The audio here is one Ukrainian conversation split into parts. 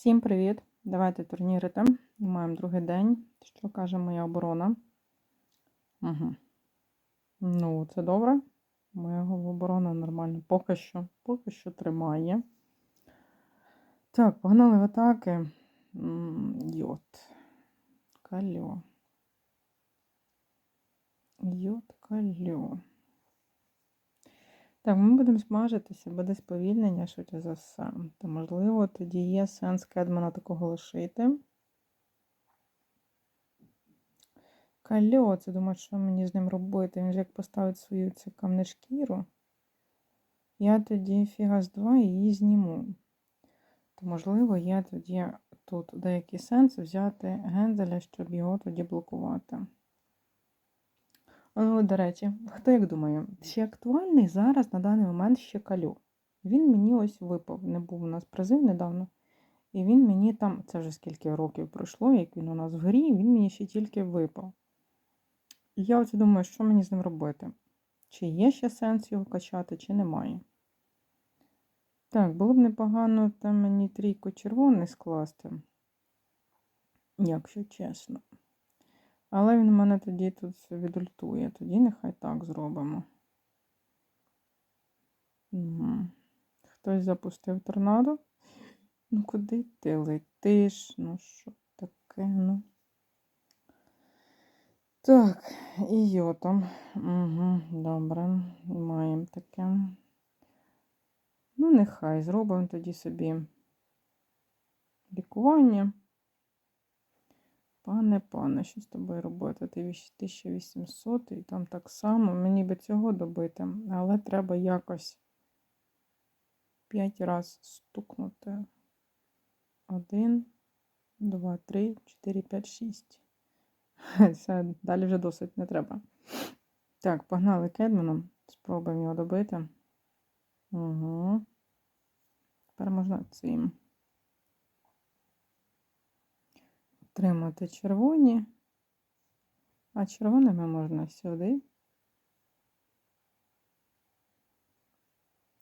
Всім привіт! Давайте турнірити. Маємо другий день. Що каже моя оборона? Угу. Ну, це добре. Моя оборона нормально. Поки що, поки що тримає. Так, погнали в атаки. М, Йод. Кальо. Йод, кальо. Так, ми будемо смажитися, буде сповільнення, швидше за все. То, можливо, тоді є сенс кедмана такого лишити. Кальо, це думаю, що мені з ним робити? Він же як поставить свою цю камнешкіру. Я тоді фігас 2 її зніму. То, можливо, є тоді тут деякий сенс взяти гензеля, щоб його тоді блокувати. Ну, до речі, хто як думає, чи актуальний зараз на даний момент ще калю? Він мені ось випав. Не був у нас призив недавно. І він мені там, це вже скільки років пройшло, як він у нас в грі, він мені ще тільки випав. І я ось думаю, що мені з ним робити? Чи є ще сенс його качати, чи немає. Так, було б непогано там мені трійку червоний скласти, якщо чесно. Але він у мене тоді тут відультує. Тоді нехай так зробимо. Угу. Хтось запустив торнадо. Ну, куди ти летиш? Ну, що таке? Ну. Так, і йотом. Угу, добре, маємо таке. Ну, нехай зробимо тоді собі лікування. Пане, пане, що з тобою робити? Ти 1800 і там так само. Мені би цього добити, але треба якось 5 разів стукнути. 1, 2, 3, 4, 5, 6. Все, далі вже досить не треба. Так, погнали кедманом. Спробуємо його добити. Угу. Тепер можна цим. Отримати червоні, а червоними можна сюди.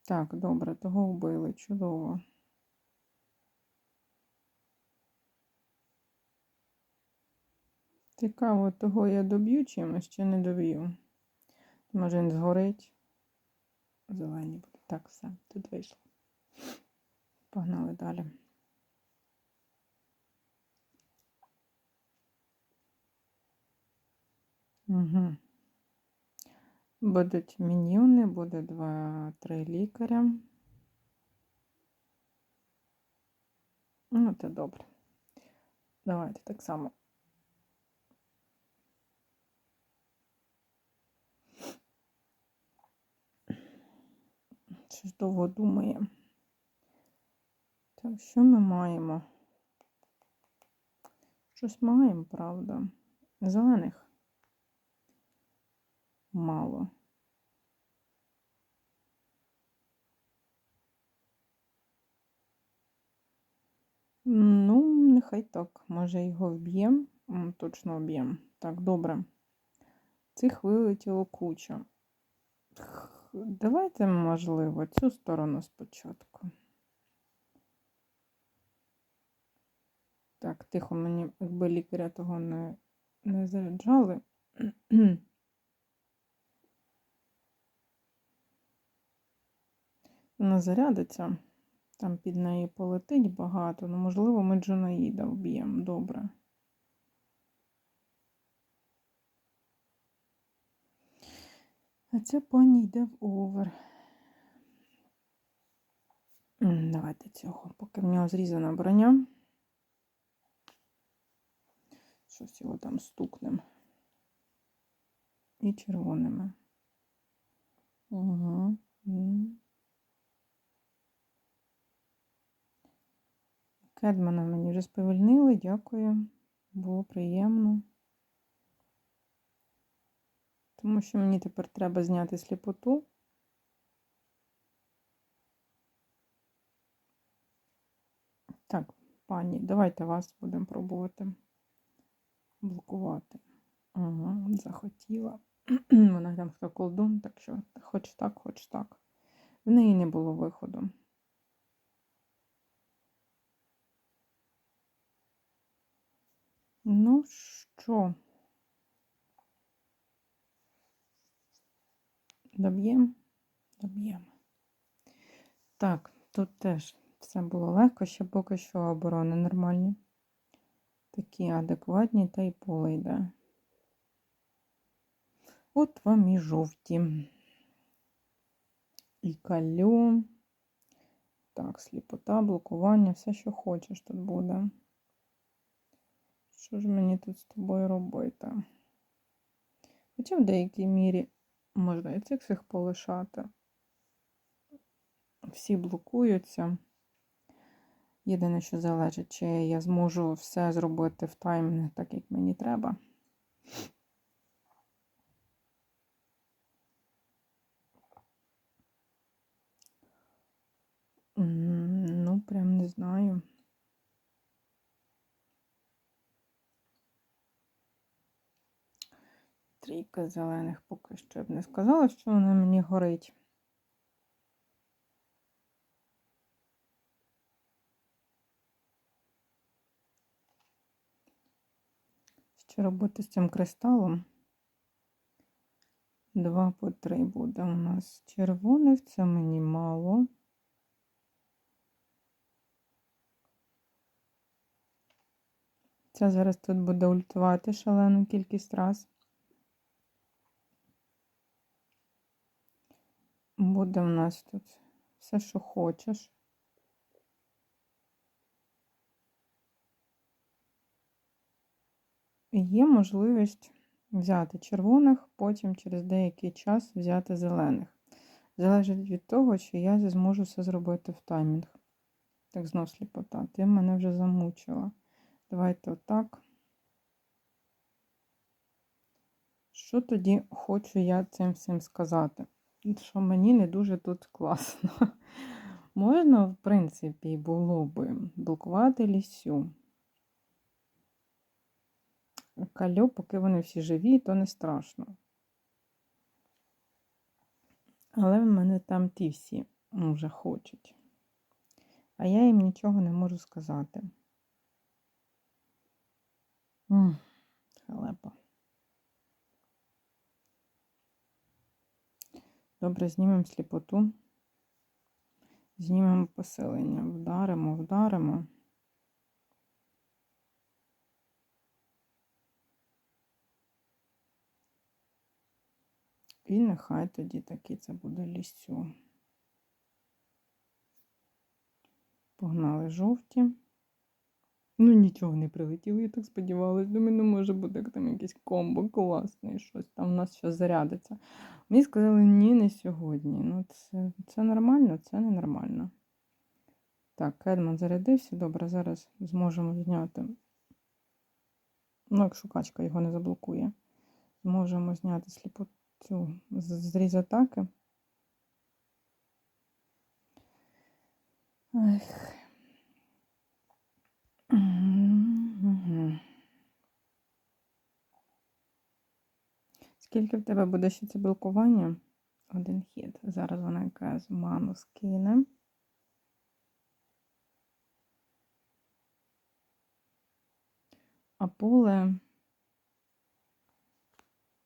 Так, добре, того вбили, чудово. Цікаво, того я доб'ю чимось чи не доб'ю. Може він згорить. Зелені буде. Так, все, тут вийшло. Погнали далі. Угу. Будуть міньйони, буде два-три лікаря. Ну, це добре. Давайте так само. Щось довго думає. Так, що ми маємо? Щось маємо, правда? Зелених мало. Ну, нехай так. Може його вб'ємо. Точно вб'ємо. Так, добре. Цих вилетіло куча. Давайте, можливо, цю сторону спочатку. Так, тихо, мені, якби лікаря того не, не заряджали. Вона зарядиться, там під неї полетить багато, ну, можливо, ми Джунаїда вб'ємо добре. А ця пані йде в овер. Давайте цього, поки в нього зрізана броня. Щось його там стукнем. І червоними. Угу. Кедмана мені вже сповільнили, дякую. Було приємно. Тому що мені тепер треба зняти сліпоту. Так, пані, давайте вас будемо пробувати блокувати. Ага, захотіла. Вона там хто колдун, так що хоч так, хоч так. В неї не було виходу. Ну що? Доб'ємо? Доб'ємо. Так, тут теж все було легко, ще поки що оборони нормальні. Такі адекватні, та й поле йде. От вам і жовті. І калю. Так, сліпота, блокування, все, що хочеш тут буде. Що ж мені тут з тобою робити? Хоча в деякій мірі можна і цих всіх полишати. Всі блокуються. Єдине, що залежить, чи я зможу все зробити в тайм, так як мені треба. М, Ну, прям не знаю. Трійка зелених поки що б не сказала, що вона мені горить. Що робити з цим кристалом? Два по три буде у нас червоних, це мені мало. Це зараз тут буде ультувати шалену кількість раз. Буде у нас тут все, що хочеш. Є можливість взяти червоних, потім через деякий час взяти зелених. Залежить від того, чи я зможу все зробити в таймінг. Так, знов сліпота. Ти мене вже замучила. Давайте отак. Що тоді хочу я цим всім сказати? Що мені не дуже тут класно. Можна, в принципі, було би блокувати лісю. Калю, поки вони всі живі, то не страшно. Але в мене там ті всі вже хочуть. А я їм нічого не можу сказати. М, Халепа. Добре, знімемо сліпоту. Знімемо поселення. Вдаримо, вдаримо. І нехай тоді таки це буде лісцю. Погнали жовті. Ну, нічого не прилетіло, я так сподівалася. Думаю, ну може буде там якийсь комбо класний, щось там у нас ще зарядиться. Мені сказали, ні, не сьогодні. Ну, це, це нормально, це ненормально. Так, Кедман зарядився. Добре, зараз зможемо зняти. Ну, якщо качка його не заблокує, зможемо зняти сліпоту зріз атаки. Ех. Скільки в тебе буде ще це блокування? Один хід. Зараз вона якраз ману скине. А поле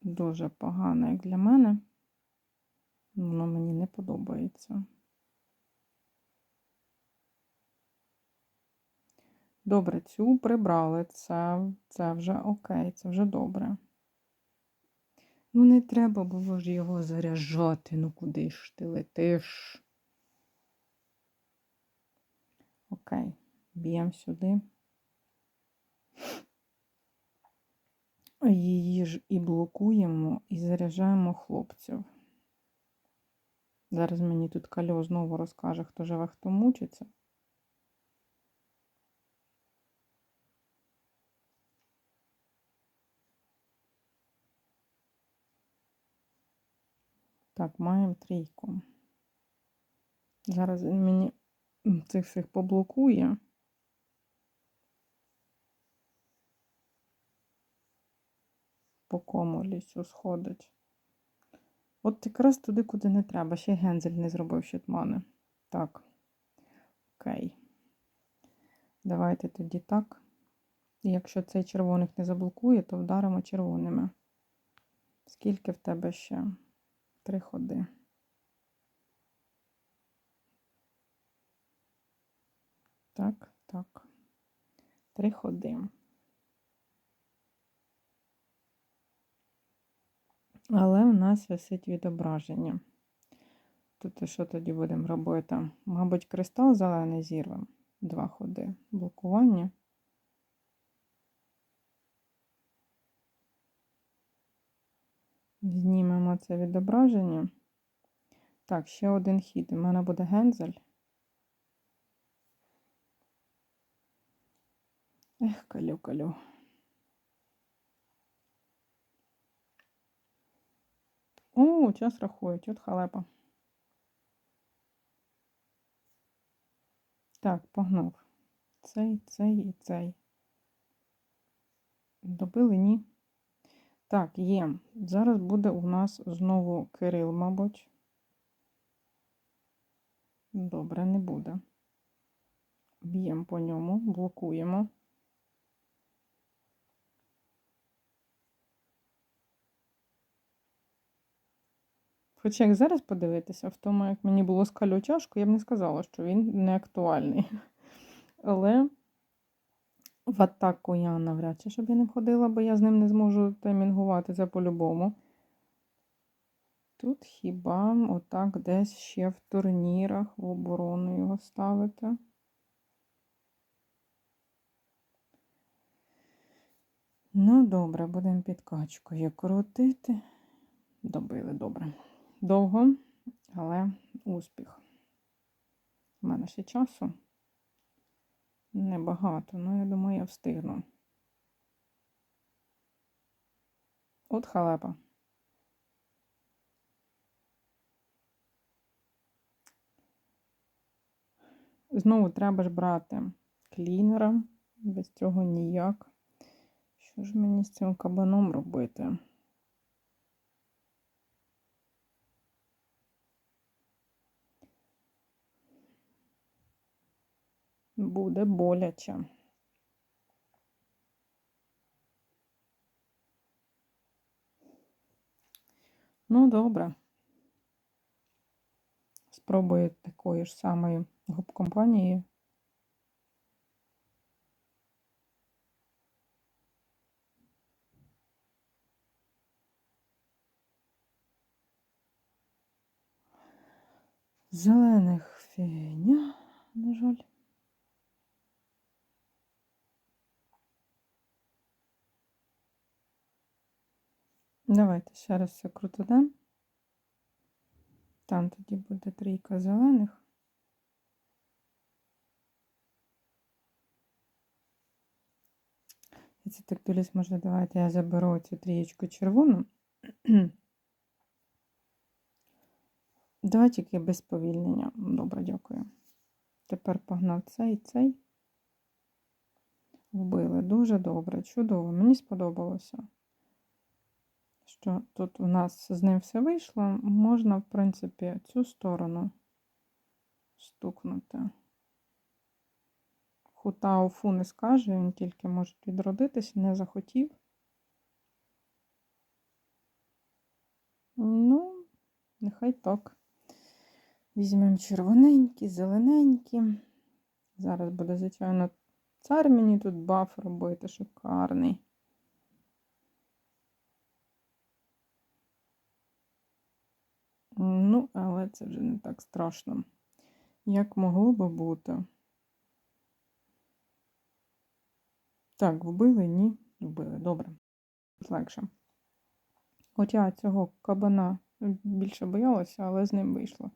дуже погане, як для мене. Воно мені не подобається. Добре, цю прибрали. Це, це вже окей, це вже добре. Ну, не треба було ж його заряджати. Ну, куди ж ти летиш? Окей, б'ємо сюди. Її ж і блокуємо, і заряджаємо хлопців. Зараз мені тут Кальо знову розкаже, хто живе, хто мучиться. Так, маємо трійку. Зараз він мені цих всіх поблокує. По кому лісу сходить. От якраз туди, куди не треба. Ще гензель не зробив щитмани. Так. Окей. Давайте тоді так. І якщо цей червоних не заблокує, то вдаримо червоними. Скільки в тебе ще? Три ходи. Так, так. Три ходи. Але в нас висить відображення. Тут що тоді будемо робити? Мабуть, кристал зелений зірвемо. Два ходи. Блокування. Знімемо це відображення. Так, ще один хід. У мене буде гензель. Ех, калю, калю. О, час рахують, от халепа. Так, погнав. Цей, цей і цей. Добили, ні. Так, є. Зараз буде у нас знову Кирил, мабуть. Добре, не буде. Б'ємо по ньому, блокуємо. Хоча як зараз подивитися, в тому, як мені було з калю чашку, я б не сказала, що він не актуальний. Але в атаку я навряд чи щоб я не ходила, бо я з ним не зможу таймінгувати це по-любому. Тут хіба отак десь ще в турнірах в оборону його ставити. Ну, добре, будемо підкачкою крутити. Добили, добре. Довго, але успіх. У мене ще часу небагато, але я думаю, я встигну. От халепа. Знову треба ж брати клінера, без цього ніяк. Що ж мені з цим кабаном робити? Буде боляче. Ну, добре. Спробую такої ж самої губ-компанії. Зелених фігня, на жаль. Давайте ще раз все крутидемо. Там тоді буде трійка зелених. І це так може, давайте я заберу цю трієчку червону. Давай тільки без повільнення. Добре, дякую. Тепер погнав цей цей. Вбили. Дуже добре, чудово. Мені сподобалося що тут у нас з ним все вийшло, можна, в принципі, цю сторону стукнути. Хута фу не скаже, він тільки може відродитися, не захотів. Ну, нехай так. Візьмемо червоненькі, зелененькі. Зараз буде, звичайно, цар мені тут баф робити шикарний. Ну, але це вже не так страшно, як могло би бути. Так, вбили? Ні, вбили. Добре. Легше. Хоча цього кабана більше боялася, але з ним вийшло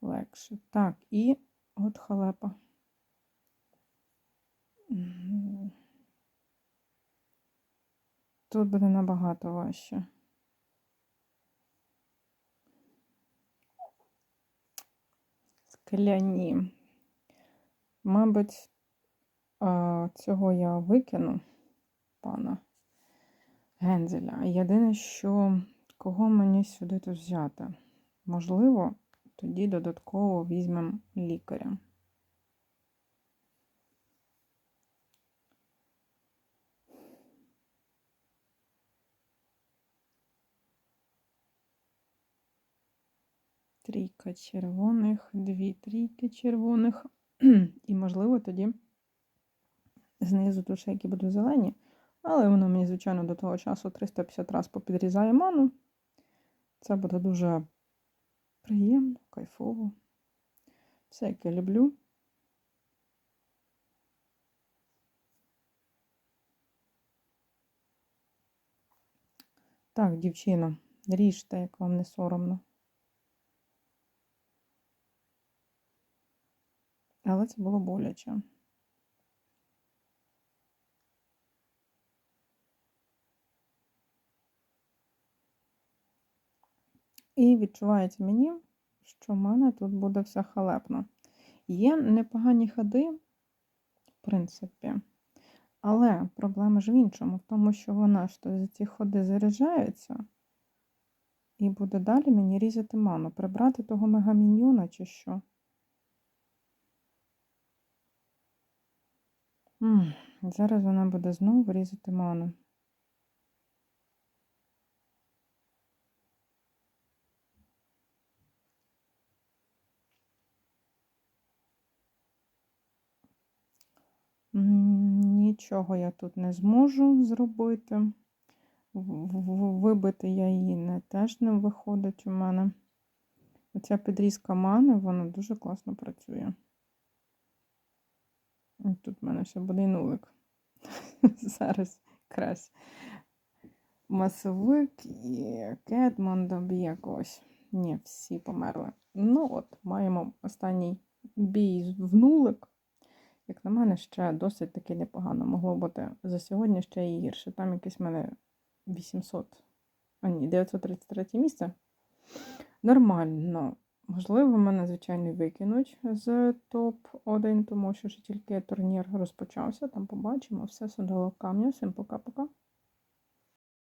легше. Так, і от халепа. Тут буде набагато важче. Скляні. Мабуть, цього я викину пана Гензеля. Єдине, що кого мені сюди тут взяти? Можливо, тоді додатково візьмемо лікаря. Трійка червоних, дві трійки червоних. І, можливо, тоді знизу тут які будуть зелені. Але воно мені, звичайно, до того часу 350 раз попідрізає ману. Це буде дуже приємно, кайфово. Все, як я люблю. Так, дівчина, ріжте, як вам не соромно. Але це було боляче. І відчувається мені, що в мене тут буде все халепно. Є непогані ходи, в принципі. Але проблема ж в іншому, в тому, що вона ж за ці ходи заряджається, і буде далі мені різати ману. Прибрати того мегаміньйона чи що. Зараз вона буде знову різати ману. Нічого я тут не зможу зробити. Вибити я її не, теж не виходить у мене. Оця підрізка мани, вона дуже класно працює. І Тут в мене ще буде нулик. Зараз крась. Масовик і Кетман доб'є когось. Ні, всі померли. Ну от, маємо останній бій в нулик. Як на мене, ще досить таки непогано. Могло бути за сьогодні ще і гірше. Там якесь в мене 800, а ні, 933 місце. Нормально. Можливо, мене, звичайно, викинуть з топ-1, тому що ще тільки турнір розпочався. Там побачимо. Все судало камня. Всім пока-пока.